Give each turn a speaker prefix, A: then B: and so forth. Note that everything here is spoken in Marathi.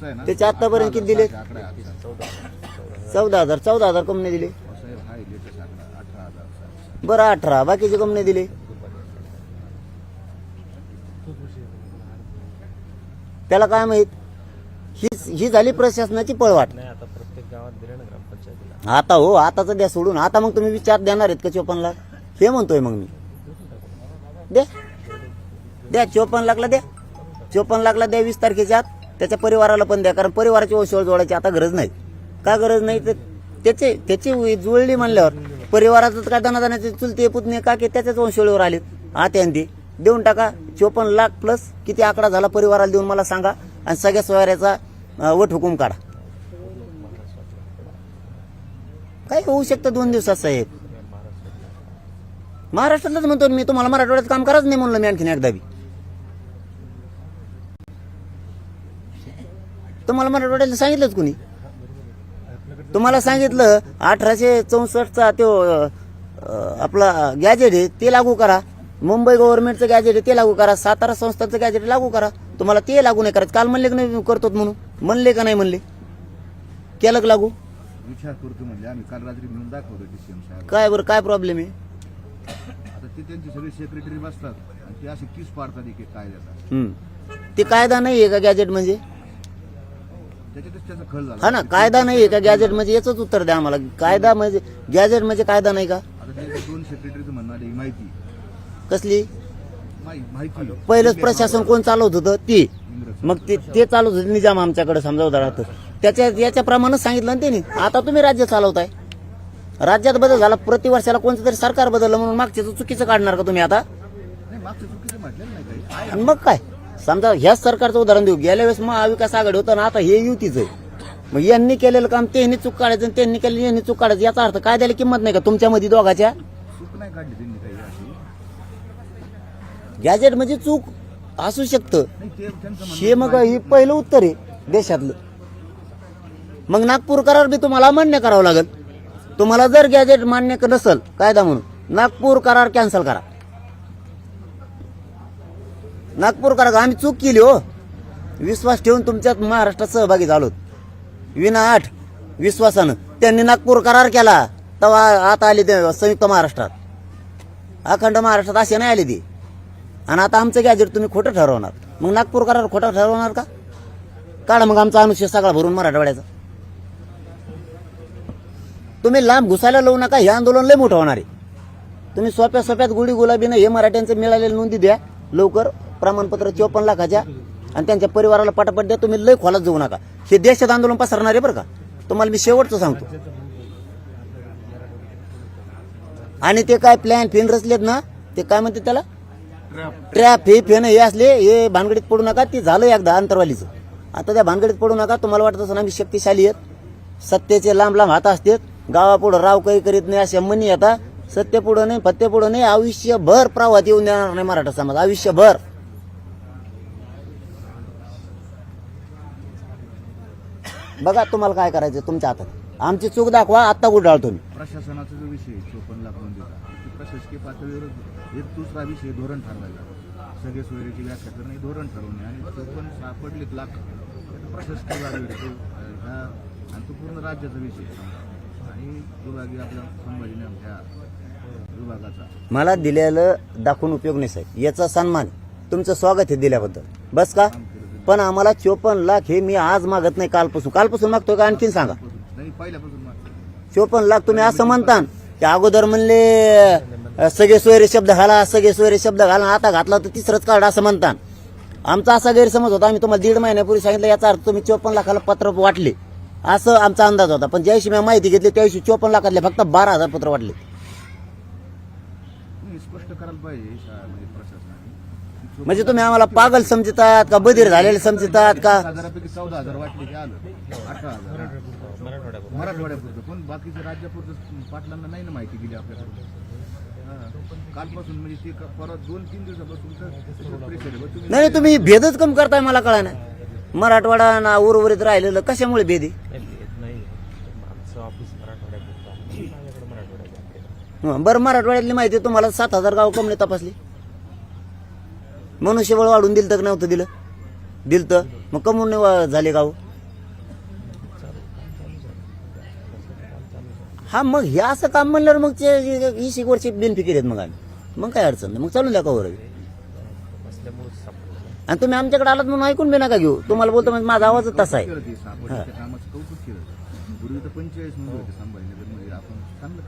A: त्याचे आतापर्यंत किती दिले. चौदा. हजार चौदा हजार कंपनी दिले.
B: साहेब हा.
A: बरं अठरा बाकीचे कंपनी दिले. त्याला काय माहीत? ही ही झाली प्रशासनाची पळवाट.
C: नाही आता प्रत्येक गावात दिले ना ग्रामपंचायतीला.
A: आता हो आताच द्या सोडून. आता मग तुम्ही विचार देणार आहेत का चोपन्न लाख हे म्हणतोय मग मी. द्या. द्या चोपन्न लाखला द्या. चोपन्न लाखला द्या वीस तारखेच्या आत. त्याच्या परिवाराला पण द्या कारण परिवाराची ओशळ जोडायची आता गरज नाही. का गरज नाही? तर त्याचे त्याची जुळली म्हणल्यावर परिवाराचं काय दानादानाचे चुलते पुतणे काके त्याच्याच वंशोळीवर आले आत्यांदी ते देऊन टाका. चोपन्न लाख प्लस किती आकडा झाला परिवाराला देऊन मला सांगा. आणि सगळ्या सोयऱ्याचा वट हुकूम काढा. काय होऊ शकतं दोन दिवसात साहेब? महाराष्ट्रातच म्हणतो मी तुम्हाला मराठवाड्यात काम करायचं नाही म्हणलं मी आणखीन एकदा बी. तुम्हाला मराठवाड्यात सांगितलंच कुणी? तुम्हाला सांगितलं अठराशे चौसष्टचा तो आपला गॅजेट आहे ते लागू करा. मुंबई गव्हर्नमेंटचं गॅजेट आहे ते लागू करा. सातारा संस्थाचं गॅजेट लागू करा. तुम्हाला ते लागू नाही करायचं. काल म्हणले का नाही करतो म्हणून? म्हणले का नाही म्हणले? केलं का लागू?
B: विचार करतो म्हणजे आम्ही. काल रात्री घेऊन दाखवतो डीसीएम साहेब.
A: काय बरं काय प्रॉब्लेम आहे?
B: आता ते त्यांचे सगळे सेक्रेटरी बसतात. आणि ते असे तीस पाडतात एक एक कायद्याचा.
A: हम्म. ते कायदा नाही आहे का गॅजेट म्हणजे?
B: त्याच्यातच त्याचा खळ झाला.
A: हा ना कायदा नाही आहे का गॅजेट म्हणजे याच उत्तर द्या आम्हाला. कायदा म्हणजे गॅजेट म्हणजे कायदा नाही का?
B: आता त्यांचे दोन सेक्रेटरीचं म्हणणं आहे माहिती.
A: कसली?
B: माहि- माहिती.
A: पहिलंच प्रशासन कोण चालवत होतं? ते. मग ते ते चालवत होते निजाम आमच्याकडे समजा उदाहरणार्थ त्याच्या याच्याप्रमाणेच सांगितलं ना त्यांनी. आता तुम्ही राज्य चालवताय. राज्यात बदल झाला प्रति वर्षाला कोणतं तरी सरकार बदललं म्हणून मागच्याचं चुकीचं काढणार का तुम्ही आता?
B: नाही मागचं चुकीचं म्हटलेलं नाही काही.
A: आणि मग काय? समजा ह्याच सरकारचं उदाहरण देऊ. गेल्या वेळेस महाविकास आघाडी होतं ना आता हे युतीच आहे. मग यांनी केलेलं काम त्यांनी चूक काढायचं आणि त्यांनी केलेलं यांनी चूक काढायचं याचा अर्थ काय द्यायला किंमत नाही का तुमच्यामध्ये दोघाच्या? गॅजेट म्हणजे चूक असू शकतं. हे मग हे पहिलं उत्तर आहे देशातलं. मग नागपूर करार बी तुम्हाला मान्य करावं लागेल. तुम्हाला जर गॅजेट मान्य नसल कायदा म्हणून नागपूर करार कॅन्सल करा. नागपूर आम्ही चूक केली हो. विश्वास ठेवून तुमच्यात महाराष्ट्रात सहभागी झालो विना आठ विश्वासानं त्यांनी नागपूर करार केला. तेव्हा आता आले ते संयुक्त महाराष्ट्रात. अखंड महाराष्ट्रात असे नाही आले ते. आणि आता आमचं गॅजेट तुम्ही खोटं ठरवणार. मग नागपूर करार खोटं ठरवणार का? काढा मग आमचा अनुशय सगळा भरून मराठवाड्याचा. तुम्ही लांब घुसायला लावू नका हे आंदोलन लय मोठं होणार आहे. तुम्ही सोप्या सोप्यात गुढी गुलाबीनं हे मराठ्यांचं मिळालेलं नोंदी द्या लवकर. प्रमाणपत्र चोपन्न लाखाच्या आणि त्यांच्या परिवाराला पटापट द्या तुम्ही लय खोलात जाऊ नका. हे देशात आंदोलन पसरणार आहे बरं का. तुम्हाला मी शेवटचं सांगतो. आणि ते काय प्लॅन फेन रचलेत ना ते काय म्हणते त्याला? ट्रॅप हे फेन हे असले हे भानगडीत पडू नका ते झालं एकदा अंतरवालीचं. आता त्या भानगडीत पडू नका तुम्हाला वाटत असं आम्ही शक्तिशाली आहेत. सत्तेचे लांब लांब हात असतात. गावापुढं राव काही करीत नाही अशा मनी आता. सत्य पुढं नाही फत्ते पुढं नाही आयुष्यभर प्रवाहात येऊन देणार नाही मराठा समाज आयुष्यभर. बघा तुम्हाला काय करायचं तुमच्या हातात. आमची चूक दाखवा आत्ता गुढाळतो मी.
B: प्रशासनाचा जो विषय आहे, चोपन्न लाख नोंदीचा ती प्रशासकीय पातळीवर एक दुसरा विषय धोरण ठरवायचा सगळे सोयरीची व्याख्या करणे धोरण ठरवणे आणि चोपन्न सापडलेत लाख. प्रशासकीय ह्या आणि तो पूर्ण राज्याचा विषय आहे. आणि विभागीय आपल्या संभाजीने आमच्या विभागाचा
A: मला दिलेलं दाखवून उपयोग नाही साहेब. याचा सन्मान तुमचं स्वागत आहे दिल्याबद्दल. बस का? पण आम्हाला चोपन्न लाख हे मी आज मागत नाही कालपासून. कालपासून मागतोय का? आणखीन सांगा. चोपन्न लाख तुम्ही असं म्हणता ते अगोदर म्हणले सगळे सोयरे शब्द घाला सगळे सोयरे शब्द घाला आता घातला तर तिसरंच कार्ड असं म्हणता आमचा असा गैरसमज होता. आम्ही तुम्हाला दीड महिन्यापूर्वी सांगितलं याचा अर्थ तुम्ही चोपन्न लाखाला पत्र वाटले. असं आमचा अंदाज होता. पण ज्याविषयी मी माहिती घेतली त्याविषयी चोपन्न लाखातले फक्त बारा हजार पत्र वाटले.
B: स्पष्ट करायला पाहिजे म्हणजे
A: तुम्ही आम्हाला पागल समजतात का बधीर झालेले समजतात का?
B: हजारापैकी चौदा हजार वाटले की आलं. अठरा हजार.
C: मराठवाड्यात
B: मराठवाड्यापुरतं. पण बाकीच्या राज्यापुरतं पाटलांना नाही ना माहिती दिली आपल्याकडे हा. कालपासून म्हणजे ते का- परत दोन तीन दिवसापासून तर प्रेशर आहे. बा तुम्ही
A: नाही नाही, तुम्ही भेदच कम करताय मला कळा नाही मराठवाडा ना उर्वरित राहिलेलं कशामुळे भेद आहे?
C: नाही येत नाही. आमचं ऑफिस मराठवाड्यात होतं माझ्याकडे मराठवाड्यात आहे.
A: हं, बरं मराठवाड्यातली माहिती आहे तुम्हाला सात हजार गाव कमले तपासली. मनुष्यबळ वाढून दिलं तर नव्हतं दिलं. दिलं तर मग कमून नाही झाले गाव. हा मग हे असं काम म्हणल्यावर मग ते ही शिकवरची बेनिफिकीर आहेत मग आम्ही. मग काय अडचण नाही. मग चालून द्या कवर. आणि तुम्ही आमच्याकडे आलात म्हणून ऐकून बी नका घेऊ. तुम्हाला बोलतो म्हणजे माझा आवाज तसा आहे.